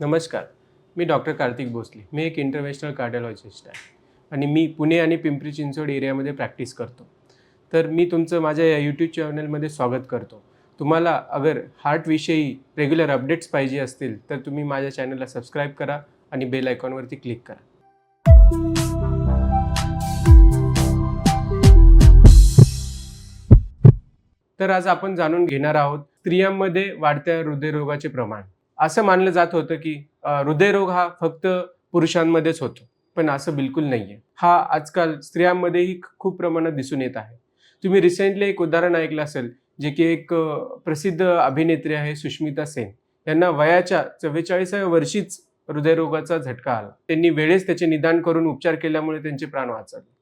नमस्कार मी डॉक्टर कार्तिक भोसले. मी एक इंटरनॅशनल कार्डिओलॉजिस्ट आहे आणि मी पुणे आणि पिंपरी चिंचवड एरियामध्ये प्रॅक्टिस करतो. तर मी तुमचं माझ्या या यूट्यूब चॅनलमध्ये स्वागत करतो. तुम्हाला अगर हार्टविषयी रेग्युलर अपडेट्स पाहिजे असतील तर तुम्ही माझ्या चॅनलला सबस्क्राईब करा आणि बेल आयकॉनवरती क्लिक करा. तर आज आपण जाणून घेणार आहोत स्त्रियांमध्ये वाढत्या हृदयरोगाचे प्रमाण. असं मानलं जात होतं की हृदयरोग हा फक्त पुरुषांमध्येच होतो पण असं बिलकुल नाही आहे हा आजकाल स्त्रियांमध्येही खूप प्रमाणात दिसून येत आहे. तुम्ही रिसेंटली एक उदाहरण ऐकलं असेल जे की एक प्रसिद्ध अभिनेत्री आहे सुष्मिता सेन. यांना वयाच्या चव्वेचाळीसाव्या वर्षीच हृदयरोगाचा झटका आला. त्यांनी वेळेस त्याचे निदान करून उपचार केल्यामुळे त्यांचे प्राण वाचवले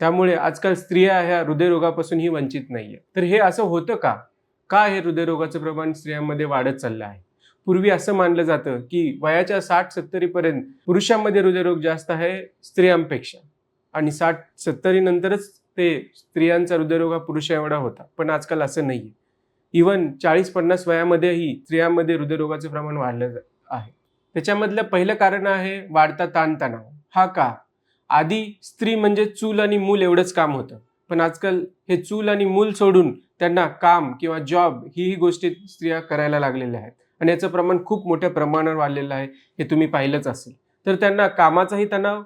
त्यामुळे आजकाल स्त्रिया ह्या हृदयरोगापासूनही वंचित नाहीये तर हे असं होतं का? का हे हृदयरोगाचं प्रमाण स्त्रियांमध्ये वाढत चाललं आहे? पूर्वी असं मानलं जातं की वयाच्या साठ सत्तरीपर्यंत पुरुषांमध्ये हृदयरोग जास्त आहे स्त्रियांपेक्षा. आणि साठ सत्तरी नंतरच ते स्त्रियांचा हृदयरोग हा पुरुष एवढा होता. पण आजकाल असं नाही आहे इवन चाळीस पन्नास वयामध्येही स्त्रियांमध्ये हृदयरोगाचं प्रमाण वाढलं आहे. त्याच्यामधलं पहिलं कारण आहे वाढता ताणतणाव. हा का? आधी स्त्री म्हणजे चूल आणि मूल एवढंच काम होतं. पण आजकाल हे चूल आणि मूल सोडून त्यांना काम किंवा जॉब ही गोष्टी स्त्रिया करायला लागलेल्या आहेत. आणि याचं प्रमाण खूप मोठ्या प्रमाणावर वाढलेलं आहे हे तुम्ही पाहिलंच असेल. तर त्यांना कामाचाही तणाव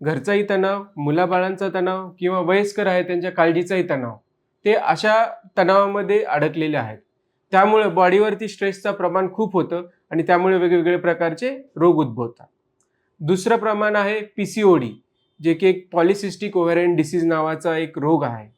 घरचाही तणाव मुलाबाळांचा तणाव किंवा वयस्कर आहे त्यांच्या काळजीचाही तणाव ते अशा तणावामध्ये अडकलेले आहेत. त्यामुळे बॉडीवरती स्ट्रेसचं प्रमाण खूप होतं आणि त्यामुळे वेगवेगळे प्रकारचे रोग उद्भवतात. दुसरं प्रमाण आहे P C O D J की एक पॉलिसिस्टिक ओव्हरेन डिसीज नावाचा एक रोग आहे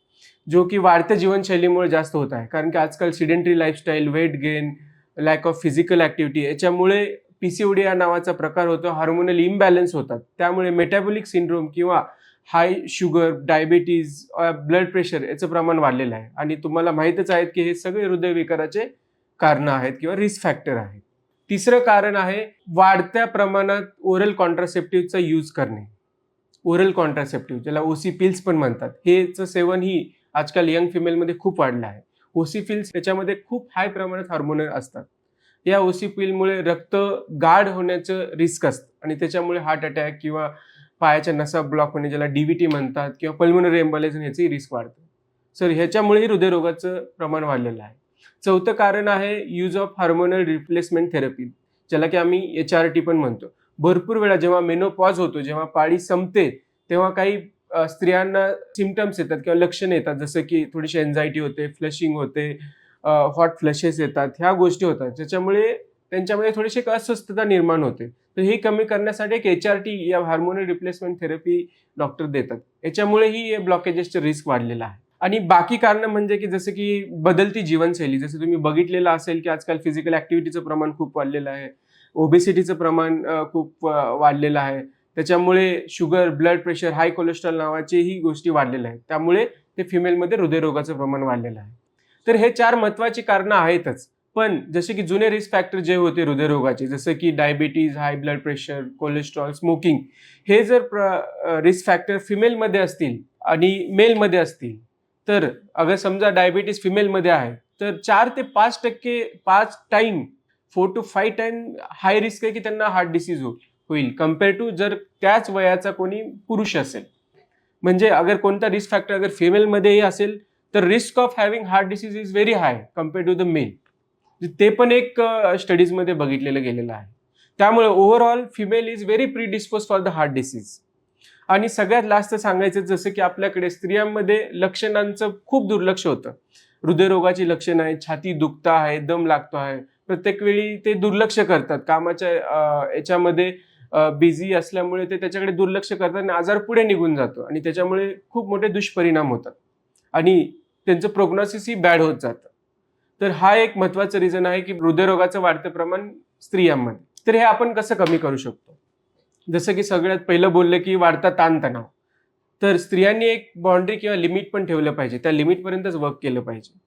जो की वाढत्या जीवनशैलीमुळे जास्त होत आहे. कारण की आजकाल sedentary lifestyle weight gain lack of physical activity याच्यामुळे पी सी ओ डी या नावाचा प्रकार होतो. हार्मोनल इम्बॅलन्स होतात. त्यामुळे मेटाबॉलिक सिंड्रोम किंवा high sugar diabetes blood pressure याचं प्रमाण वाढलेलं आहे. आणि तुम्हाला माहीतच आहेत की हे सगळे हृदयविकाराचे कारणं आहेत किंवा रिस्क फॅक्टर आहेत तिसरं कारण आहे वाढत्या प्रमाणात ओरल कॉन्ट्रासेप्टिव्हचा यूज करणे. ओरल कॉन्ट्रासेप्टिव्ह ज्याला ओसी पिल्स पण म्हणतात. हेचं सेवन ही आजकाल यंग फिमेलमध्ये खूप वाढलं आहे. ओसिफिल्स पिल्स त्याच्यामध्ये खूप हाय प्रमाणात हार्मोनल असतात. या ओसिफिलमुळे रक्त गाढ होण्याचं रिस्क असतं आणि त्याच्यामुळे हार्ट अटॅक किंवा पायाच्या नसा ब्लॉक होणे ज्याला डीव्हीटी म्हणतात किंवा पल्मोनरी एम्बॉलेजन याचंही रिस्क वाढतं. सर ह्याच्यामुळेही हृदयरोगाचं प्रमाण वाढलेलं आहे. चौथं कारण आहे use of hormonal replacement therapy ज्याला की आम्ही एच आर टी पण म्हणतो. भरपूर वेळा जेव्हा मेनोपॉज होतो जेव्हा पाळी संपते तेव्हा काही स्त्रियांना सिमटम्स येतात किंवा लक्षणं येतात जसं की थोडीशी एन्झायटी होते फ्लशिंग होते हॉट फ्लशेस येतात ह्या गोष्टी होतात. ज्याच्यामुळे त्यांच्यामध्ये थोडीशी एक अस्वस्थता निर्माण होते. तर ही कमी करण्यासाठी एक एच आर टी या हार्मोनल रिप्लेसमेंट थेरपी डॉक्टर देतात. याच्यामुळेही हे ब्लॉकेजेसचं रिस्क वाढलेलं आहे. आणि बाकी कारणं म्हणजे की जसं की बदलती जीवनशैली जसं तुम्ही बघितलेलं असेल की आजकाल फिजिकल ॲक्टिव्हिटीचं प्रमाण खूप वाढलेलं आहे. ओबेसिटीचं प्रमाण खूप वाढलेलं आहे. त्याच्यामुळे sugar blood pressure high cholesterol नावाचेही गोष्टी वाढलेल्या आहेत. त्यामुळे ते फिमेलमध्ये हृदयरोगाचं प्रमाण वाढलेलं आहे. तर हे चार महत्त्वाची कारणं आहेतच. पण जसे की जुने रिस्क फॅक्टर जे होते हृदयरोगाचे जसं की diabetes high blood pressure cholesterol smoking हे जर रिस्क फॅक्टर फिमेलमध्ये असतील आणि मेलमध्ये असतील तर अगर समजा डायबिटीज फिमेलमध्ये आहे तर चार ते पाच टक्के पाच time four to five time high risk आहे की त्यांना हार्ट डिसीज होईल. होईल. कंपेअर टू जर त्याच वयाचा कोणी पुरुष असेल. म्हणजे अगर कोणता रिस्क फॅक्टर अगर फिमेलमध्येही असेल तर risk of having heart disease is very high compare to the male ते पण एक स्टडीजमध्ये बघितलेलं गेलेलं आहे. त्यामुळे overall female is very predispose for the heart disease आणि सगळ्यात लास्ट सांगायचं जसं की आपल्याकडे स्त्रियांमध्ये लक्षणांचं खूप दुर्लक्ष होतं. हृदयरोगाची लक्षणं आहेत छाती दुखता आहे दम लागतो आहे. प्रत्येक वेळी ते दुर्लक्ष करतात. कामाच्या याच्यामध्ये बिझी असल्यामुळे ते त्याच्याकडे दुर्लक्ष करतात आणि आजार पुढे निघून जातो आणि त्याच्यामुळे खूप मोठे दुष्परिणाम होतात. आणि त्यांचं प्रोग्नॉसिसही बॅड होत जातं. तर हा एक महत्वाचं रिझन आहे की हृदयरोगाचं वाढतं प्रमाण स्त्रियांमध्ये. तर हे आपण कसं कमी करू शकतो? जसं की सगळ्यात पहिलं बोललं की वाढता ताणतणाव. तर स्त्रियांनी एक बाउंड्री किंवा लिमिट पण ठेवलं पाहिजे. त्या लिमिटपर्यंतच वर्क केलं पाहिजे.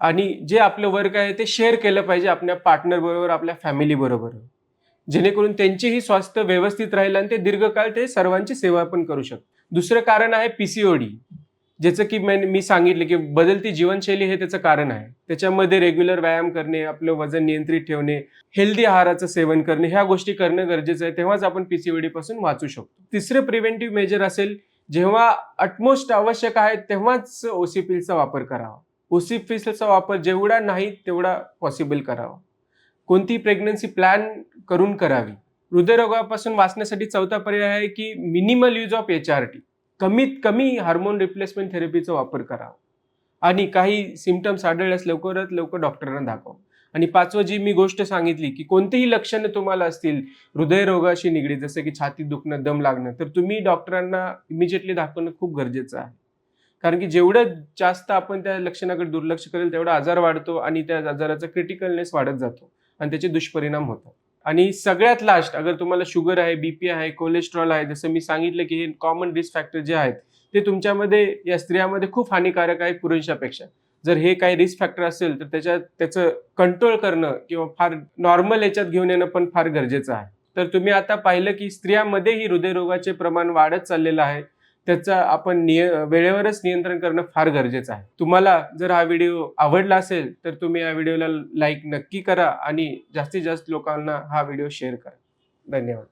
आणि जे आपलं वर्क आहे ते शेअर केलं पाहिजे आपल्या पार्टनर बरोबर आपल्या फॅमिली बरोबर. जेणेकरून त्यांचेही स्वास्थ्य व्यवस्थित राहील आणि ते दीर्घकाळ ते सर्वांची सेवा पण करू शकतात दुसरं कारण आहे पीसीओडी ज्याचं की मी सांगितलं की बदलती जीवनशैली हे त्याचं कारण आहे. त्याच्यामध्ये रेग्युलर व्यायाम करणे आपलं वजन नियंत्रित ठेवणे हेल्दी आहाराचं सेवन करणे ह्या गोष्टी करणं गरजेचं आहे. तेव्हाच आपण पीसीओडी पासून वाचू शकतो. तिसरं प्रिव्हेंटिव्ह मेजर असेल जेव्हा अटमोस्ट आवश्यक आहे तेव्हाच ओसीपीलचा वापर करावा. ओसीपीलचा वापर जेवढा नाही तेवढा पॉसिबल करावा. कोणती प्रेग्नन्सी प्लॅन करून करावी. हृदयरोगापासून वाचण्यासाठी चौथा पर्याय आहे की minimal use of H R T कमीत कमी हार्मोन रिप्लेसमेंट थेरपीचा वापर करावा. आणि काही सिमटम्स आढळल्यास लवकरात लवकर डॉक्टरांना दाखवा. आणि पाचवं जी मी गोष्ट सांगितली की कोणतीही लक्षणं तुम्हाला असतील हृदयरोगाशी निगडीत जसं की छाती दुखणं दम लागणं तर तुम्ही डॉक्टरांना इमिजिएटली दाखवणं खूप गरजेचं आहे. कारण की जेवढं जास्त आपण त्या लक्षणाकडे दुर्लक्ष करेल तेवढा आजार वाढतो आणि त्या आजाराचा क्रिटिकलनेस वाढत जातो. आणि त्याचे दुष्परिणाम होतात. आणि सगळ्यात लास्ट अगर तुम्हाला शुगर आहे बीपी आहे कोलेस्ट्रॉल आहे जसं मी सांगितलं की हे कॉमन रिस्क फॅक्टर जे आहेत ते तुमच्यामध्ये या स्त्रियामध्ये खूप हानिकारक आहे पुरुषापेक्षा. जर हे काही रिस्क फॅक्टर असेल तर त्याच्यात त्याचं कंट्रोल करणं किंवा फार नॉर्मल याच्यात घेऊन येणं पण फार गरजेचं आहे. तर तुम्ही आता पाहिलं की स्त्रियांमध्येही हृदयरोगाचे प्रमाण वाढत चाललेलं आहे. त्याचा आपण निय वेळेवरच नियंत्रण करणं फार गरजेचं आहे. तुम्हाला जर हा व्हिडिओ आवडला असेल तर तुम्ही या व्हिडिओला लाईक नक्की करा आणि जास्तीत जास्त लोकांना हा व्हिडिओ शेअर करा. धन्यवाद.